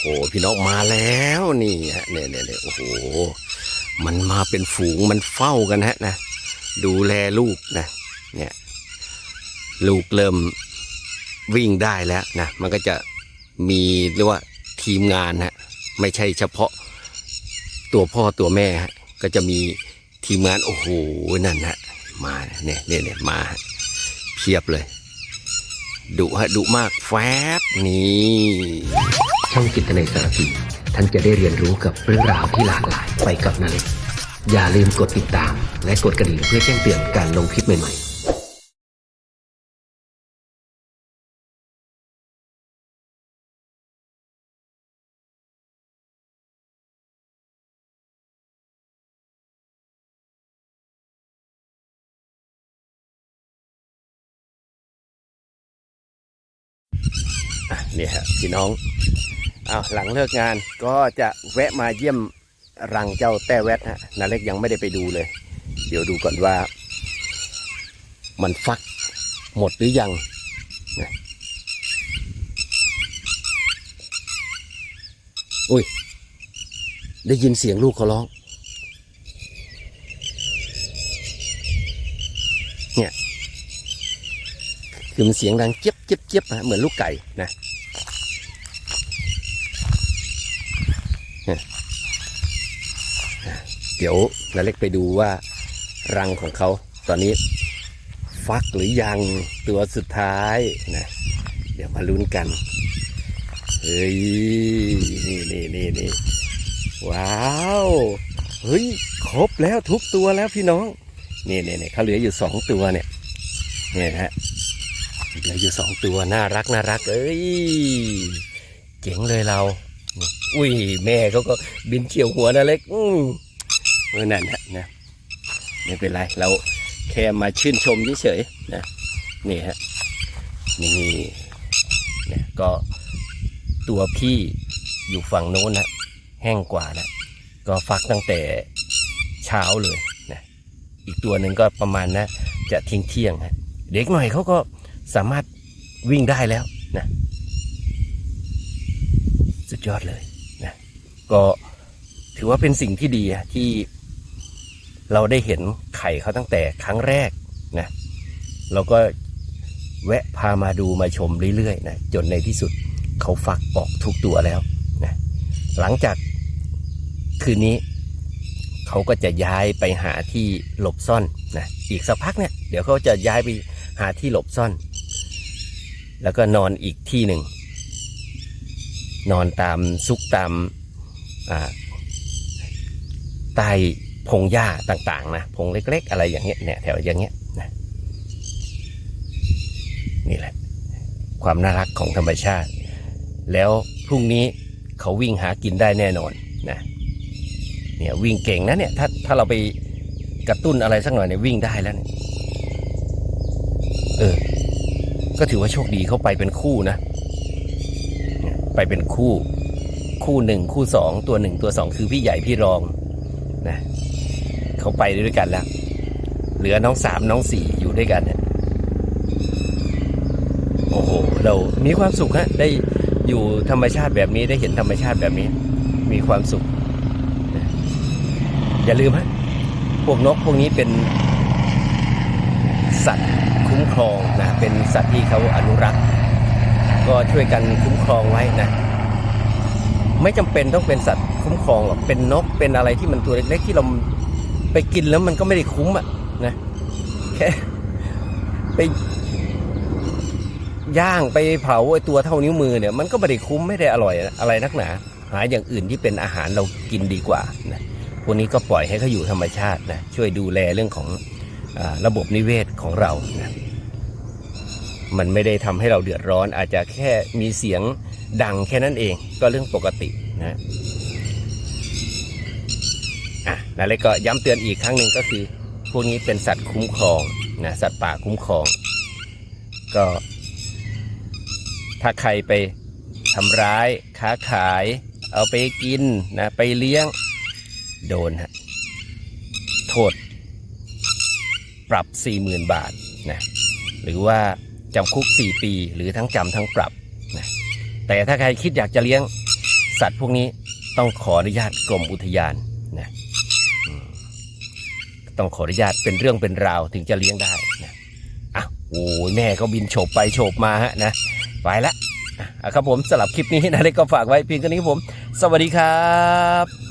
โหพี่น้องมาแล้วนี่ฮะเนี่ยเนี่ยโอ้โห มันมาเป็นฝูงมันเฝ้ากันฮะนะ ดูแลลูกนะ เนี่ย ลูกเริ่มวิ่งได้แล้วนะมันก็จะมีเรียกว่าทีมงานฮะไม่ใช่เฉพาะตัวพ่อตัวแม่ฮะก็จะมีทีมงานโอ้โหนั่นฮะมาเนี่ยเนี่ยเนี่ยมาเพียบเลยดุฮะดุมากแฟบนี่ ช่องจิตในสารพีท่านจะได้เรียนรู้กับเรื่องราวที่หลากหลายไปกับนาเล็กอย่าลืมกดติดตาม และกดกระดิ่งเพื่อแจ้งเตือนการลงคลิปใหม่ๆอะเนี่ยฮะพี่น้อง อาหลังเลิกงานก็จะแวะมาเยี่ยมรังเจ้าแต้แวดฮะนาเล็กยังไม่ได้ไปดูเลย เดี๋ยวดูก่อนว่า มันฟักหมดหรือยังนะอุ้ย ได้ยินเสียงลูกเขาร้อง เนี่ย คือมันเสียงดังเจี๊ยบเจี๊ยบเจี๊ยบนะเหมือนลูกไก่นะ เดี๋ยวนาเล็กไปดูว่ารังของเขาตอนนี้ฟักหรือยังตัวสุดท้ายนะเดี๋ยวมาลุ้นกันเฮ้ยนี่นี่นี่นี่ว้าวเฮ้ยครบแล้วทุกตัวแล้วพี่น้องนี่นี่นี่เขาเหลืออยู่สองตัวเนี่ยเนี่ยฮะเหลืออยู่สองตัวน่ารักน่ารักเอ้ยเจ๋งเลยเรา อุ้ยแม่เขาก็บินเฉียวหัวนะเล็กอืมเออนั่นนะนะไม่เป็นไรเราแค่มาชื่นชมเฉยๆนะนี่ฮะนี่เนี่ยก็ตัวพี่อยู่ฝั่งโน้นนะแห้งกว่านะก็ฟักตั้งแต่เช้าเลยนะอีกตัวหนึ่งก็ประมาณนะจะเที่ยงเที่ยงฮะเด็กหน่อยเขาก็สามารถวิ่งได้แล้วนะ สุดยอดเลยนะก็ถือว่าเป็นสิ่งที่ดีที่เราได้เห็นไข่เขาตั้งแต่ครั้งแรกนะเราก็แวะพามาดูมาชมเรื่อยๆนะจนในที่สุดเขาฟักออกทุกตัวแล้วนะหลังจากคืนนี้เขาก็จะย้ายไปหาที่หลบซ่อนนะอีกสักพักเนี่ยเดี๋ยวเขาจะย้ายไปหาที่หลบซ่อน แล้วก็นอนอีกที่หนึ่ง นอนตามซุกตามใต้พงหญ้าต่าง ๆ นะพงเล็ก ๆ อะไรอย่างเงี้ยเนี่ยแถวอย่างเงี้ยนะนี่แหละ ความน่ารักของธรรมชาติ แล้วพรุ่งนี้เขาวิ่งหากินได้แน่นอนนะเนี่ยวิ่งเก่งนะเนี่ยถ้าถ้าเราไปกระตุ้นอะไรสักหน่อยเนี่ยวิ่งได้แล้วเนี่ยเออก็ถือว่าโชคดีเขาไปเป็นคู่นะ ไปเป็นคู่ คู่หนึ่งคู่สองตัวหนึ่งตัวสองคือพี่ใหญ่พี่รองนะเขาไปด้วยกันแล้ว เหลือน้องสามน้องสี่อยู่ด้วยกันเนี่ยโอ้โหเรามีความสุขฮะได้อยู่ธรรมชาติแบบนี้ได้เห็นธรรมชาติแบบนี้ มีความสุข อย่าลืมฮะพวกนกพวกนี้เป็นสัตว์คุ้มครองนะเป็นสัตว์ที่เขาอนุรักษ์ ก็ช่วยกันคุ้มครองไว้นะ ไม่จำเป็นต้องเป็นสัตว์คุ้มครองหรอกเป็นนกเป็นอะไรที่มันตัวเล็กๆที่เราไปกินแล้วมันก็ไม่ได้คุ้มอะนะแค่ไปย่างไปเผาไอ้ตัวเท่านิ้วมือเนี่ยมันก็ไม่ได้คุ้มไม่ได้อร่อยอะไรนักหนา หาอย่างอื่นที่เป็นอาหารเรากินดีกว่านะพวกนี้ก็ปล่อยให้เขาอยู่ธรรมชาตินะช่วยดูแลเรื่องของอระบบนิเวศของเรานะ มันไม่ได้ทำให้เราเดือดร้อน อาจจะแค่มีเสียงดังแค่นั้นเอง ก็เรื่องปกตินะอะนั่นเลยก็ย้ำเตือนอีกครั้งหนึ่งก็คือ พวกนี้เป็นสัตว์คุ้มครองนะสัตว์ป่าคุ้มครอง ก็ ถ้าใครไปทำร้ายค้าขาย เอาไปกินนะไปเลี้ยงโดนฮะโทษ ปรับ 40,000 บาทนะหรือว่า จำคุก 4 ปี หรือทั้งจำทั้งปรับนะแต่ถ้าใครคิดอยากจะเลี้ยงสัตว์พวกนี้ต้องขออนุญาตกรมอุทยานนะต้องขออนุญาตเป็นเรื่องเป็นราวถึงจะเลี้ยงได้นะอะโอ้ยแม่ก็บินโฉบไปโฉบมาฮะนะไปละอะครับผมสำหรับคลิปนี้นะเล็กก็ฝากไว้เพียงแค่นี้ผม สวัสดีครับ